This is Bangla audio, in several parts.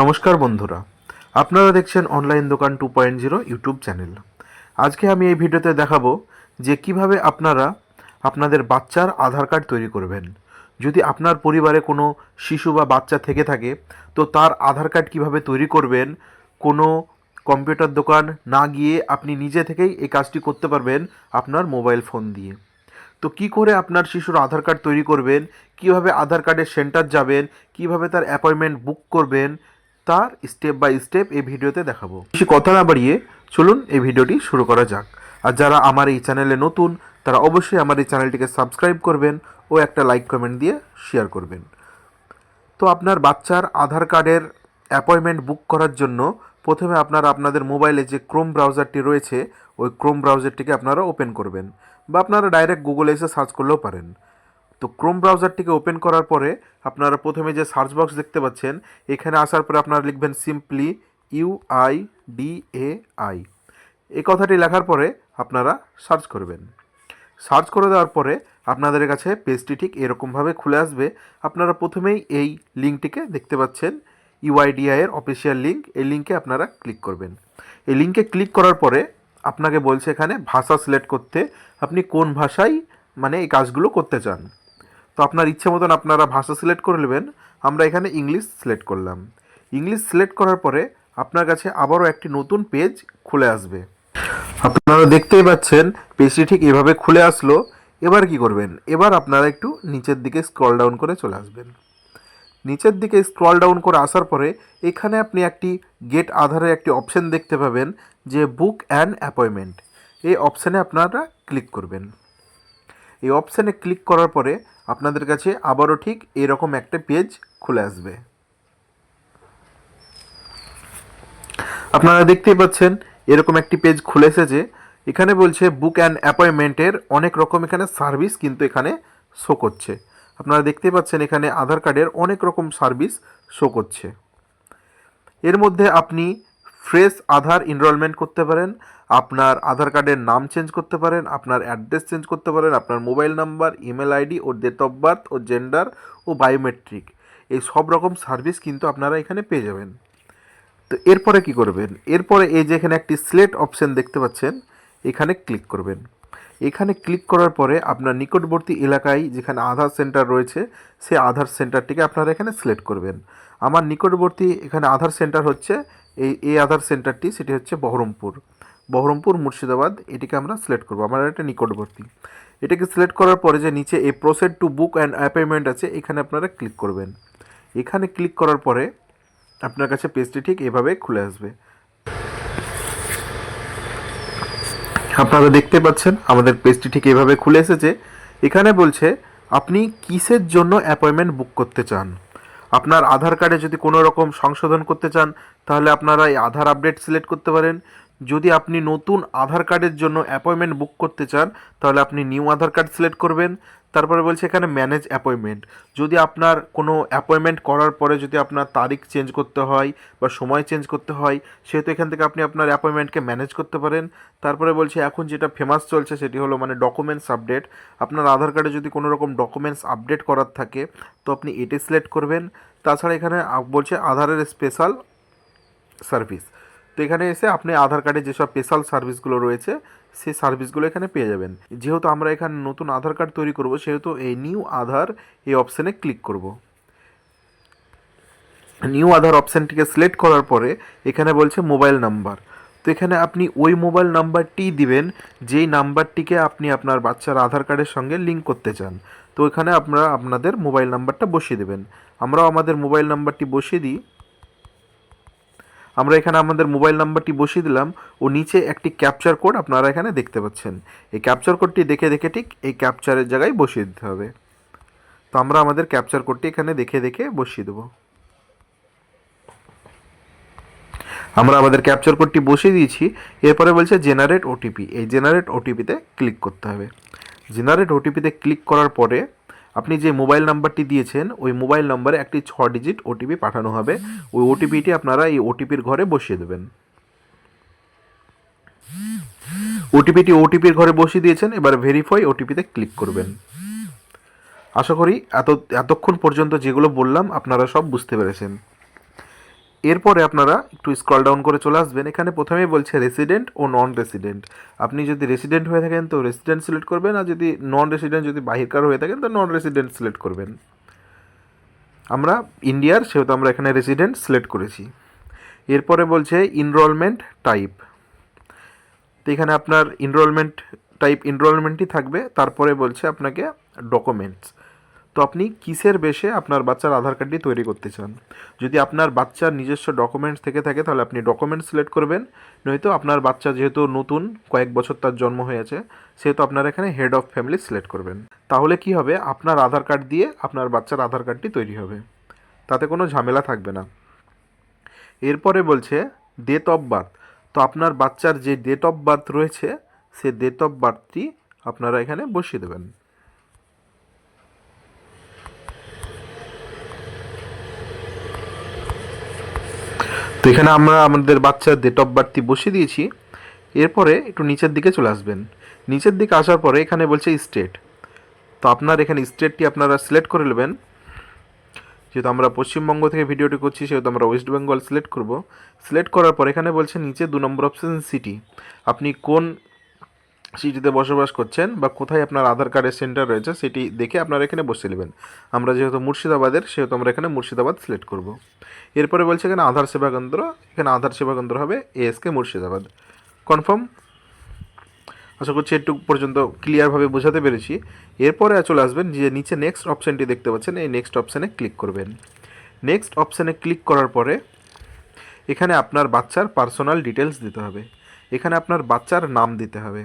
নমস্কার বন্ধুরা। আপনারা দেখছেন অনলাইন দোকান two point zero YouTube channel আজকে আমি এই ভিডিওতে দেখাবো যে কীভাবে আপনারা আপনাদের বাচ্চার আধার কার্ড তৈরি করবেন। যদি আপনার পরিবারে কোনো শিশু বা বাচ্চা থেকে থাকে, তো তার আধার কার্ড কীভাবে তৈরি করবেন, কোনো কম্পিউটার দোকান না গিয়ে আপনি নিজে থেকেই এই কাজটি করতে পারবেন আপনার মোবাইল ফোন দিয়ে। তো কি করে আপনার শিশুর আধার কার্ড তৈরি করবেন, কীভাবে আধার কার্ডের সেন্টার যাবেন, কীভাবে তার অ্যাপয়েন্টমেন্ট বুক করবেন তার স্টেপ বাই স্টেপ এই ভিডিওতে দেখাবো। বেশি কথা না বাড়িয়ে চলুন এই ভিডিওটি শুরু করা যাক। আর যারা আমার এই চ্যানেলে নতুন, তারা অবশ্যই আমার এই চ্যানেলটিকে সাবস্ক্রাইব করবেন ও একটা লাইক কমেন্ট দিয়ে শেয়ার করবেন। তো আপনার বাচ্চার আধার কার্ডের অ্যাপয়েন্টমেন্ট বুক করার জন্য প্রথমে আপনারা আপনাদের মোবাইলে যে ক্রোম ব্রাউজারটি রয়েছে, ওই ক্রোম ব্রাউজারটিকে আপনারা ওপেন করবেন। বা আপনারা ডাইরেক্ট গুগলে এসে সার্চ করলেও পারেন। তো ক্রোম ব্রাউজারটিকে ওপেন করার পরে আপনারা প্রথমে যে সার্চ বক্স দেখতে পাচ্ছেন, এখানে আসার পরে আপনারা লিখবেন simply U I D A I এই কথাটি লেখার পরে আপনারা সার্চ করবেন। সার্চ করে দেওয়ার পরে আপনাদের কাছে পেজটি ঠিক এরকমভাবে খুলে আসবে। আপনারা প্রথমেই এই লিঙ্কটিকে দেখতে পাচ্ছেন ইউআইডিআই এর অফিসিয়াল লিঙ্ক এই লিঙ্কে আপনারা ক্লিক করবেন। এই লিঙ্কে ক্লিক করার পরে আপনাকে বলছে এখানে ভাষা সিলেক্ট করতে। আপনি কোন ভাষায় মানে এই কাজগুলো করতে চান। তো আপনার ইচ্ছে মতন আপনারা ভাষা সিলেক্ট করে নেবেন। আমরা এখানে ইংলিশ সিলেক্ট করলাম। ইংলিশ সিলেক্ট করার পরে আপনার কাছে আবারও একটি নতুন পেজ খুলে আসবে। আপনারা দেখতেই পাচ্ছেন পেজটি ঠিক এভাবে খুলে আসলো। এবার কি করবেন? এবার আপনারা একটু নিচের দিকে স্ক্রল ডাউন করে চলে আসবেন। নিচের দিকে স্ক্রল ডাউন করে আসার পরে এখানে আপনি একটি গেট আধারে একটি অপশন দেখতে পাবেন, যে বুক অ্যান্ড অ্যাপয়েন্টমেন্ট এই অপশানে আপনারা ক্লিক করবেন। এই অপশানে ক্লিক করার পরে আপনাদের কাছে আবারও ঠিক এরকম একটা পেজ খুলে আসবে। আপনারা দেখতেই পাচ্ছেন, এরকম একটি পেজ খুলে এসেছে। এখানে বলছে, বুক অ্যান্ড অ্যাপয়েন্টমেন্টের অনেক রকম এখানে সার্ভিস কিন্তু এখানে শো করছে। আপনারা দেখতেই পাচ্ছেন, এখানে আধার কার্ডের অনেক রকম সার্ভিস শো করছে। এর মধ্যে আপনি ফ্রেশ আধার এনরোলমেন্ট করতে পারেন, আপনার আধার কার্ডের নাম চেঞ্জ করতে পারেন, আপনার অ্যাড্রেস চেঞ্জ করতে পারেন, আপনার মোবাইল নাম্বার ইমেল আইডি ও ডেট অফ বার্থ ও জেন্ডার ও বায়োমেট্রিক এই সব রকম সার্ভিস কিন্তু আপনারা এখানে পেয়ে যাবেন। তো এরপরে কি করবেন? এরপরে এই যে এখানে একটি স্লেট অপশন দেখতে পাচ্ছেন, এখানে ক্লিক করবেন। এখানে ক্লিক করার পরে আপনার নিকটবর্তী এলাকায় যেখানে আধার সেন্টার রয়েছে, সেই আধার সেন্টারটিকে আপনারা এখানে সিলেক্ট করবেন। আমার নিকটবর্তী এখানে আধার সেন্টার হচ্ছে এই এই আধার সেন্টারটি সেটি হচ্ছে বহরমপুর। বহরমপুর, মুর্শিদাবাদ, এটিকে আমরা সিলেক্ট করব। আমার এটা নিকটবর্তী। এটাকে সিলেক্ট করার পরে যে নিচে এই proceed to book and appointment আছে, এখানে আপনারা ক্লিক করবেন। এখানে ক্লিক করার পরে আপনার কাছে পেজটি ঠিক এভাবে খুলে আসবে। আপনারা দেখতে পাচ্ছেন, আমাদের পেজটি ঠিক এভাবে খুলে এসেছে। এখানে বলছে, আপনি কিসের জন্য অ্যাপয়েন্টমেন্ট বুক করতে চান? আপনার আধার কার্ডে যদি কোনো রকম সংশোধন করতে চান, তাহলে আপনারা এই আধার আপডেট সিলেক্ট করতে পারেন। যদি আপনি নতুন আধার কার্ডের জন্য অ্যাপয়েন্টমেন্ট বুক করতে চান, তাহলে আপনি নিউ আধার কার্ড সিলেক্ট করবেন। তারপরে বলছে এখানে ম্যানেজ অ্যাপয়েন্টমেন্ট যদি আপনার কোনো অ্যাপয়েন্টমেন্ট করার পরে যদি আপনার তারিখ চেঞ্জ করতে হয় বা সময় চেঞ্জ করতে হয়, সেহেতু এখান থেকে আপনি আপনার অ্যাপয়েন্টমেন্টকে ম্যানেজ করতে পারেন। তারপরে বলছে এখন যেটা ফেমাস চলছে সেটি হলো মানে ডকুমেন্টস আপডেট আপনার আধার কার্ডে যদি কোনো রকম ডকুমেন্টস আপডেট করার থাকে, তো আপনি এটি সিলেক্ট করবেন। তাছাড়া এখানে বলছে আধারের স্পেশাল সার্ভিস তো এখানে এসে আপনি আধার কার্ডে যেসব স্পেশাল সার্ভিসগুলো রয়েছে সেই সার্ভিসগুলো এখানে পেয়ে যাবেন। যেহেতু আমরা এখানে নতুন আধার কার্ড তৈরি করব, সেহেতু এই নিউ আধার এই অপশানে ক্লিক করব। নিউ আধার অপশানটিকে সিলেক্ট করার পরে এখানে বলছে মোবাইল নাম্বার। তো এখানে আপনি ওই মোবাইল নাম্বারটি দিবেন, যেই নাম্বারটিকে আপনি আপনার বাচ্চার আধার কার্ডের সঙ্গে লিঙ্ক করতে চান। তো এখানে আপনারা আপনাদের মোবাইল নাম্বারটা বসিয়ে দেবেন। আমরাও আমাদের মোবাইল নাম্বারটি বসিয়ে দিই। আমরা এখানে আমাদের মোবাইল নাম্বারটি বসিয়ে দিলাম। ও নিচে একটি ক্যাপচার কোড আপনারা এখানে দেখতে পাচ্ছেন। এই ক্যাপচার কোডটি দেখে দেখে ঠিক এই ক্যাপচারের জায়গায় বসিয়ে দিতে হবে। তো আমরা আমাদের ক্যাপচার কোডটি এখানে দেখে দেখে বসিয়ে দেবো। আমরা আমাদের ক্যাপচার কোডটি বসিয়ে দিয়েছি। এরপরে বলছে জেনারেট ওটিপি এই জেনারেট ওটিপিতে ক্লিক করতে হবে। জেনারেট ওটিপিতে ক্লিক করার পরে আপনি যে মোবাইল নাম্বারটি দিয়েছেন, ওই মোবাইল নাম্বারে একটি ছ ডিজিট ওটিপি পাঠানো হবে। ওই ওটিপিটি আপনারা এই ওটিপির ঘরে বসিয়ে দেবেন। ওটিপিটি ওটিপির ঘরে বসিয়ে দিয়েছেন, এবার ভেরিফাই ওটিপিতে ক্লিক করবেন। আশা করি এত এতক্ষণ পর্যন্ত যেগুলো বললাম, আপনারা সব বুঝতে পেরেছেন। এরপরে আপনারা একটু স্ক্রল ডাউন করে চলে আসবেন। এখানে প্রথমেই বলছে রেসিডেন্ট ও নন রেসিডেন্ট আপনি যদি রেসিডেন্ট হয়ে থাকেন, তো রেসিডেন্ট সিলেক্ট করবেন, আর যদি নন রেসিডেন্ট যদি বাহিরকার হয়ে থাকেন, তো নন রেসিডেন্ট সিলেক্ট করবেন। আমরা ইন্ডিয়ার সেহেতু আমরা এখানে রেসিডেন্ট সিলেক্ট করেছি। এরপরে বলছে ইনরোলমেন্ট টাইপ তো এখানে আপনার ইনরোলমেন্ট টাইপ ইনরোলমেন্টই থাকবে। তারপরে বলছে আপনাকে ডকুমেন্টস তো আপনি কিসের বেশে আপনার বাচ্চার আধার কার্ডটি তৈরি করতে চান? যদি আপনার বাচ্চার নিজস্ব ডকুমেন্টস থেকে থাকে, তাহলে আপনি ডকুমেন্টস সিলেক্ট করবেন। নয়তো আপনার বাচ্চা যেহেতু নতুন, কয়েক বছর তার জন্ম হয়েছে, সেহেতু আপনার এখানে হেড অফ ফ্যামিলি সিলেক্ট করবেন। তাহলে কি হবে? আপনার আধার কার্ড দিয়ে আপনার বাচ্চার আধার কার্ডটি তৈরি হবে। তাতে কোনো ঝামেলা থাকবে না। এরপরে বলছে ডেট অফ বার্থ তো আপনার বাচ্চার যে ডেট অফ বার্থ রয়েছে, সে ডেট অফ বার্থটি আপনারা এখানে বসিয়ে দেবেন। তো এখানে আমরা আমাদের বাচ্চার ডেট অফ বার্থটি বসিয়ে দিয়েছি। এরপরে একটু নিচের দিকে চলে আসবেন। নিচের দিকে আসার পরে এখানে বলছে স্টেট তো আপনার এখানে স্টেটটি আপনারা সিলেক্ট করে নেবেন। যেহেতু আমরা পশ্চিমবঙ্গ থেকে ভিডিওটি করছি, সেহেতু আমরা ওয়েস্ট বেঙ্গল সিলেক্ট করব। সিলেক্ট করার পর এখানে বলছে নিচে দু নম্বর অপশান সিটি আপনি কোন সিটিতে বসবাস করছেন বা কোথায় আপনার আধার কার্ডের সেন্টার রয়েছে সেটি দেখে আপনারা এখানে বসে নেবেন। আমরা যেহেতু মুর্শিদাবাদের, সেহেতু আমরা এখানে মুর্শিদাবাদ সিলেক্ট করব। এরপরে বলছে এখানে আধার সেবা কেন্দ্র, এখানে আধার সেবা কেন্দ্র হবে এএসকে মুর্শিদাবাদ। কনফার্ম আশা করছি একটু পর্যন্ত ক্লিয়ারভাবে বোঝাতে পেরেছি। এরপরে চলে আসবেন যে নিচে নেক্সট অপশানটি দেখতে পাচ্ছেন, এই নেক্সট অপশানে ক্লিক করবেন। নেক্সট অপশানে ক্লিক করার পরে এখানে আপনার বাচ্চার পার্সোনাল ডিটেলস দিতে হবে। এখানে আপনার বাচ্চার নাম দিতে হবে।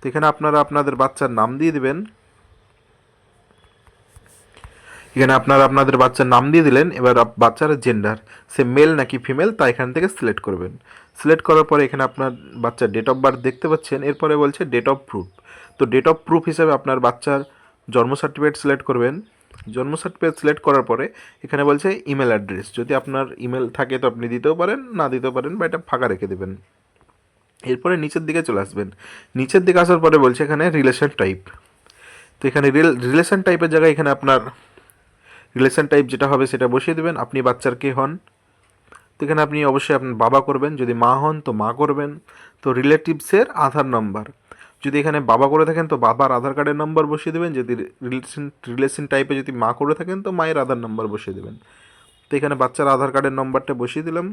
তো এখানে আপনারা আপনাদের বাচ্চার নাম দিয়ে দিবেন। এখানে আপনারা আপনাদের বাচ্চার নাম দিয়ে দিলেন, এবার বাচ্চার জেন্ডার সে মেল নাকি ফিমেল তা এখান থেকে সিলেক্ট করবেন। সিলেক্ট করার পরে এখানে আপনার বাচ্চার ডেট অফ বার্থ দেখতে পাচ্ছেন, এরপরে বলছে ডেট অফ প্রুফ তো ডেট অফ প্রুফ হিসাবে আপনার বাচ্চার জন্ম সার্টিফিকেট সিলেক্ট করবেন। জন্ম সার্টিফিকেট সিলেক্ট করার পরে এখানে বলছে ইমেল অ্যাড্রেস যদি আপনার ইমেল থাকে তো আপনি দিতেও পারেন, না দিতেও পারেন, বা এটা ফাঁকা রেখে দেবেন। এরপরে নিচের দিকে চলে আসবেন। নিচের দিকে আসার পরে বলছে এখানে রিলেশন টাইপ তো এখানে রিলেশন টাইপের জায়গায় এখানে আপনার রিলেশন টাইপ যেটা হবে সেটা বসিয়ে দেবেন। আপনি বাচ্চার কে হন। তো এখানে আপনি অবশ্যই আপনার বাবা করবেন। যদি মা হন তো মা করবেন। তো রিলেটিভসের আধার নাম্বার যদি এখানে বাবা করে থাকেন তো বাবার আধার কার্ডের নম্বর বসিয়ে দেবেন। যদি রিলেশন রিলেশন টাইপে যদি মা করে থাকেন তো মায়ের আধার নম্বর বসিয়ে দেবেন। তো এখানে বাচ্চার আধার কার্ডের নম্বরটা বসিয়ে দিলাম।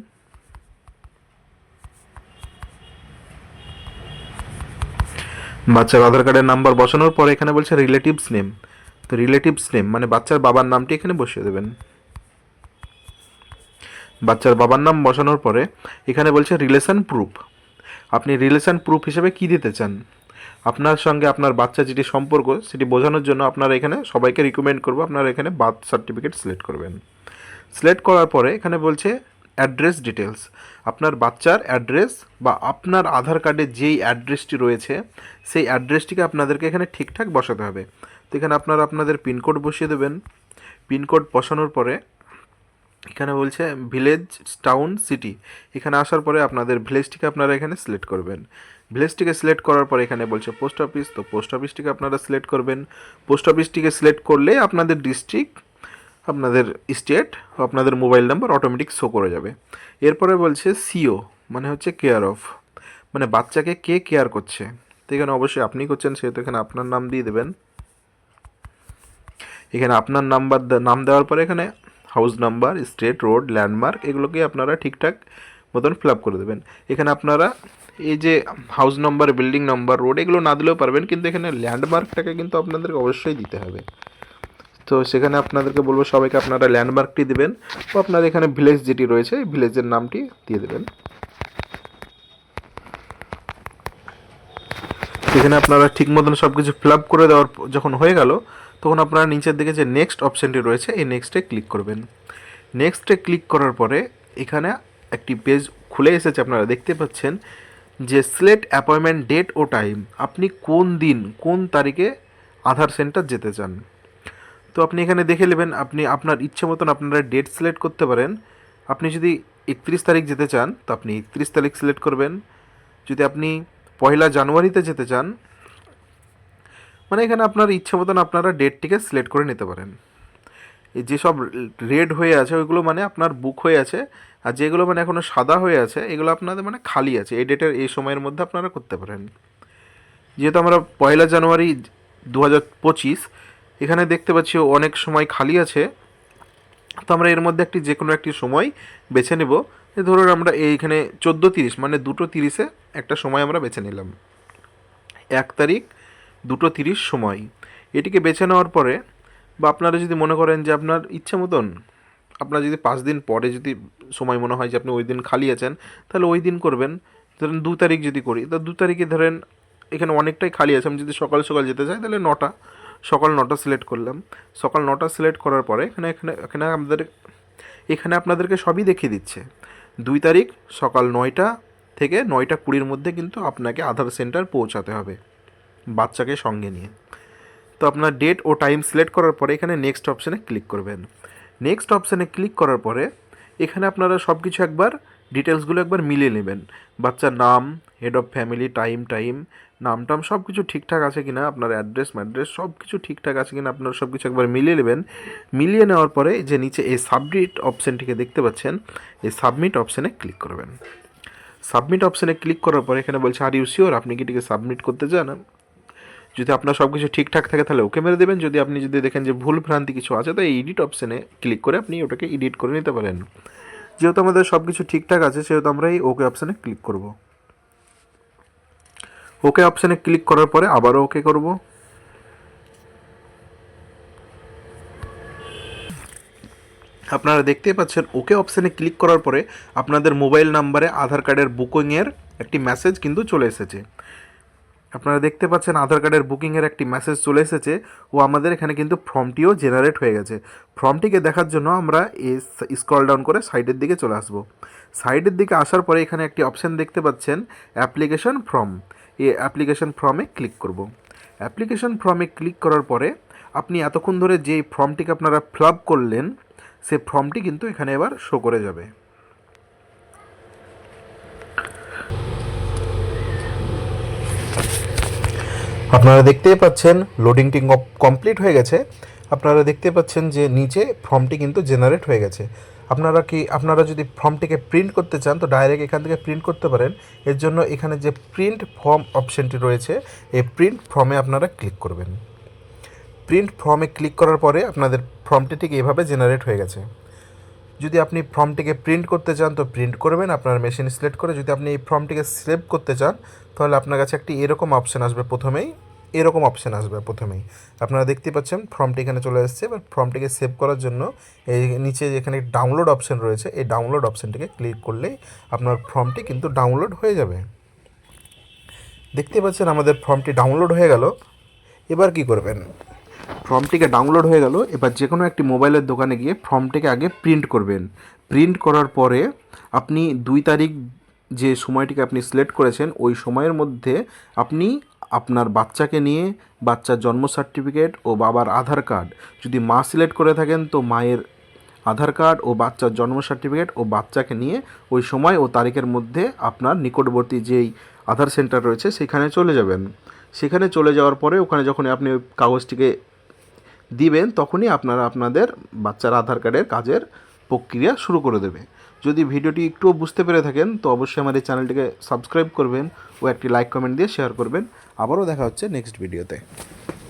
বাচ্চার আধার কার্ডের নাম্বার বসানোর পরে এখানে বলছে রিলেটিভস নেম তো রিলেটিভস নেম মানে বাচ্চার বাবার নামটি এখানে বসিয়ে দেবেন। বাচ্চার বাবার নাম বসানোর পরে এখানে বলছে রিলেশন প্রুফ আপনি রিলেশন প্রুফ হিসেবে কি দিতে চান? আপনার সঙ্গে আপনার বাচ্চা যেটি সম্পর্ক, সেটি বোঝানোর জন্য আপনারা এখানে সবাইকে রিকমেন্ড করব, আপনারা এখানে বার্থ সার্টিফিকেট সিলেক্ট করবেন। সিলেক্ট করার পরে এখানে বলছে অ্যাড্রেস ডিটেলস আপনার বাচ্চার অ্যাড্রেস বা আপনার আধার কার্ডে যেই অ্যাড্রেসটি রয়েছে, সেই অ্যাড্রেসটিকে আপনাদেরকে এখানে ঠিকঠাক বসাতে হবে। তো এখানে আপনারা আপনাদের পিনকোড বসিয়ে দেবেন। পিনকোড বসানোর পরে এখানে বলছে ভিলেজ টাউন সিটি। এখানে আসার পরে আপনাদের ভিলেজটিকে আপনারা এখানে সিলেক্ট করবেন। ভিলেজটিকে সিলেক্ট করার পরে এখানে বলছে পোস্ট অফিস। তো পোস্ট অফিসটিকে আপনারা সিলেক্ট করবেন। পোস্ট অফিসটিকে সিলেক্ট করলে আপনাদের ডিস্ট্রিক্ট আপনাদের স্টেট আপনাদের মোবাইল নাম্বার অটোমেটিক শো করে যাবে। এরপরে বলছে সিও মানে হচ্ছে কেয়ার অফ মানে বাচ্চাকে কে কেয়ার করছে। তো এখানে অবশ্যই আপনি করছেন, সেহেতু এখানে আপনার নাম দিয়ে দেবেন। এখানে আপনার নাম্বার নাম দেওয়ার পরে এখানে house number state road landmark এগুলোকে আপনারা ঠিকঠাক মতন ফিল আপ করে দেবেন। এখানে আপনারা এই যে house number building number road এগুলো না দিলেও পারবেন, কিন্তু এখানে ল্যান্ডমার্কটাকে কিন্তু আপনাদেরকে অবশ্যই দিতে হবে। তো সেখানে আপনাদেরকে বলব, সবাইকে আপনারা ল্যান্ডমার্কটি দেবেন। ও আপনার এখানে ভিলেজ যেটি রয়েছে ভিলেজের নামটি দিয়ে দেবেন। এখানে আপনারা ঠিক মতন সব কিছু ফিল আপ করে দেওয়ার যখন হয়ে গেল, তখন আপনারা নিচের দিকে যে নেক্সট অপশানটি রয়েছে, এই নেক্সটে ক্লিক করবেন। নেক্সটে ক্লিক করার পরে এখানে একটি পেজ খুলে এসেছে, আপনারা দেখতে পাচ্ছেন যে সিলেক্ট অ্যাপয়েন্টমেন্ট ডেট ও টাইম আপনি কোন দিন, কোন তারিখে আধার সেন্টার যেতে চান। তো আপনি এখানে দেখে নেবেন, আপনি আপনার ইচ্ছে মতন আপনারা ডেট সিলেক্ট করতে পারেন। আপনি যদি একত্রিশ তারিখ যেতে চান, তো আপনি একত্রিশ তারিখ সিলেক্ট করবেন। যদি আপনি পয়লা জানুয়ারিতে যেতে চান মানে এখানে আপনার ইচ্ছে মতন আপনারা ডেটটিকে সিলেক্ট করে নিতে পারেন। এই যেসব রেড হয়ে আছে, ওইগুলো মানে আপনার বুক হয়ে আছে, আর যেগুলো মানে এখনও সাদা হয়ে আছে, এগুলো আপনাদের মানে খালি আছে। এই ডেটের এই সময়ের মধ্যে আপনারা করতে পারেন। যেহেতু আমরা পয়লা জানুয়ারি দু হাজার পঁচিশ এখানে দেখতে পাচ্ছি অনেক সময় খালি আছে। তো আমরা এর মধ্যে একটি যে কোনো একটি সময় বেছে নেব। ধরুন আমরা এইখানে চোদ্দ তিরিশ মানে দুটো তিরিশে একটা সময় আমরা বেছে নিলাম। এক তারিখ, দুটো তিরিশ সময়। এটিকে বেছে নেওয়ার পরে বা আপনারা যদি মনে করেন যে আপনার ইচ্ছা মতন, আপনার যদি পাঁচ দিন পরে যদি সময় মনে হয় যে আপনি ওই দিন খালি আছেন, তাহলে ওই দিন করবেন। ধরেন দু তারিখ যদি করি, তা দু তারিখে ধরেন এখানে অনেকটাই খালি আছে। আমি যদি সকাল সকাল যেতে চাই, তাহলে নটা। সকাল নটা সিলেক্ট করলাম। সকাল নটা সিলেক্ট করার পরে এখানে এখানে এখানে আমাদের, এখানে আপনাদেরকে সবই দেখিয়ে দিচ্ছে। দুই তারিখ সকাল নয়টা থেকে নয়টা কুড়ির মধ্যে কিন্তু আপনাকে আধার সেন্টার পৌঁছাতে হবে বাচ্চাকে সঙ্গে নিয়ে। তো আপনার ডেট ও টাইম সিলেক্ট করার পরে এখানে নেক্সট অপশানে ক্লিক করবেন। নেক্সট অপশানে ক্লিক করার পরে এখানে আপনারা সব কিছু একবার ডিটেলসগুলো একবার মিলিয়ে নেবেন। বাচ্চার নাম head of family time time নাম টাম সব কিছু ঠিকঠাক আছে কিনা, আপনার অ্যাড্রেস ম্যাড্রেস সব কিছু ঠিকঠাক আছে কিনা, আপনার সব কিছু একবার মিলিয়ে নেবেন। মিলিয়ে নেওয়ার পরে যে নিচে এই সাবমিট অপশানটিকে দেখতে পাচ্ছেন, এই সাবমিট অপশানে ক্লিক করবেন। সাবমিট অপশানে ক্লিক করার পরে এখানে বলছে আর ইউ শিওর আপনি কি এটিকে সাবমিট করতে চান? যদি আপনার সব কিছু ঠিকঠাক থাকে তাহলে ওকে মেরে দেবেন। যদি আপনি যদি দেখেন যে ভুল ভ্রান্তি কিছু আছে তো এডিট অপশানে ক্লিক করে আপনি ওটাকে এডিট করে নিতে পারেন। যেহেতু আমাদের সব কিছু ঠিকঠাক আছে, সেহেতু আমরা এই ওকে অপশানে ক্লিক করব। ওকে অপশানে ক্লিক করার পরে আবারও ওকে করব। আপনারা দেখতেই পাচ্ছেন, ওকে অপশানে ক্লিক করার পরে আপনাদের মোবাইল নাম্বারে আধার কার্ডের বুকিংয়ের একটি মেসেজ কিন্তু চলে এসেছে। আপনারা দেখতে পাচ্ছেন, আধার কার্ডের বুকিংয়ের একটি মেসেজ চলে এসেছে। ও আমাদের এখানে কিন্তু ফর্মটিও জেনারেট হয়ে গেছে। ফর্মটিকে দেখার জন্য আমরা এই স্ক্রল ডাউন করে সাইডের দিকে চলে আসব। সাইডের দিকে আসার পরে এখানে একটি অপশান দেখতে পাচ্ছেন অ্যাপ্লিকেশন ফর্ম এই অ্যাপ্লিকেশন ফর্মে ক্লিক করব। অ্যাপ্লিকেশন ফর্মে ক্লিক করার পরে আপনি এতক্ষণ ধরে যে ফর্মটিকে আপনারা ফিল করলেন, সে ফর্মটি কিন্তু এখানে এবার শো করে যাবে। আপনারা দেখতেই পাচ্ছেন লোডিংটি কমপ্লিট হয়ে গেছে। আপনারা দেখতে পাচ্ছেন যে নিচে ফর্মটি কিন্তু জেনারেট হয়ে গেছে। আপনারা কি, আপনারা যদি ফর্মটিকে প্রিন্ট করতে চান, তো ডাইরেক্ট এখান থেকে প্রিন্ট করতে পারেন। এর জন্য এখানে যে প্রিন্ট ফর্ম অপশানটি রয়েছে, এই প্রিন্ট ফর্মে আপনারা ক্লিক করবেন। প্রিন্ট ফর্মে ক্লিক করার পরে আপনাদের ফর্মটি ঠিক এভাবে জেনারেট হয়ে গেছে। যদি আপনি ফর্মটিকে প্রিন্ট করতে চান, তো প্রিন্ট করবেন আপনার মেশিন সিলেক্ট করে। যদি আপনি এই ফর্মটিকে সেভ করতে চান, তাহলে আপনার কাছে একটি এরকম অপশান আসবে প্রথমেই। এরকম অপশান আসবে প্রথমেই। আপনারা দেখতে পাচ্ছেন ফর্মটি এখানে চলে এসেছে। এবার ফর্মটিকে সেভ করার জন্য এই নিচে যেখানে ডাউনলোড অপশান রয়েছে, এই ডাউনলোড অপশানটিকে ক্লিক করলেই আপনার ফর্মটি কিন্তু ডাউনলোড হয়ে যাবে। দেখতে পাচ্ছেন, আমাদের ফর্মটি ডাউনলোড হয়ে গেল। এবার কি করবেন? ফর্মটিকে ডাউনলোড হয়ে গেল। এবার যে কোনো একটি মোবাইলের দোকানে গিয়ে ফর্মটিকে আগে প্রিন্ট করবেন। প্রিন্ট করার পরে আপনি দুই তারিখ যে সময়টিকে আপনি সিলেক্ট করেছেন, ওই সময়ের মধ্যে আপনি আপনার বাচ্চাকে নিয়ে বাচ্চার জন্ম সার্টিফিকেট ও বাবার আধার কার্ড। যদি মা সিলেক্ট করে থাকেন, তো মায়ের আধার কার্ড ও বাচ্চার জন্ম সার্টিফিকেট ও বাচ্চাকে নিয়ে ওই সময় ও তারিখের মধ্যে আপনার নিকটবর্তী যেই আধার সেন্টার রয়েছে, সেখানে চলে যাবেন। সেখানে চলে যাওয়ার পরে ওখানে যখন আপনি ওই কাগজটিকে দিবেন, তখনই আপনারা আপনাদের বাচ্চার আধার কার্ডের কাজের প্রক্রিয়া শুরু করে দেবে। যদি ভিডিওটি একটুও বুঝতে পেরে থাকেন, তো অবশ্যই এই চ্যানেলটিকে সাবস্ক্রাইব করবেন ও একটি লাইক কমেন্ট দিয়ে শেয়ার করবেন। আবারও দেখা হচ্ছে নেক্সট ভিডিওতে।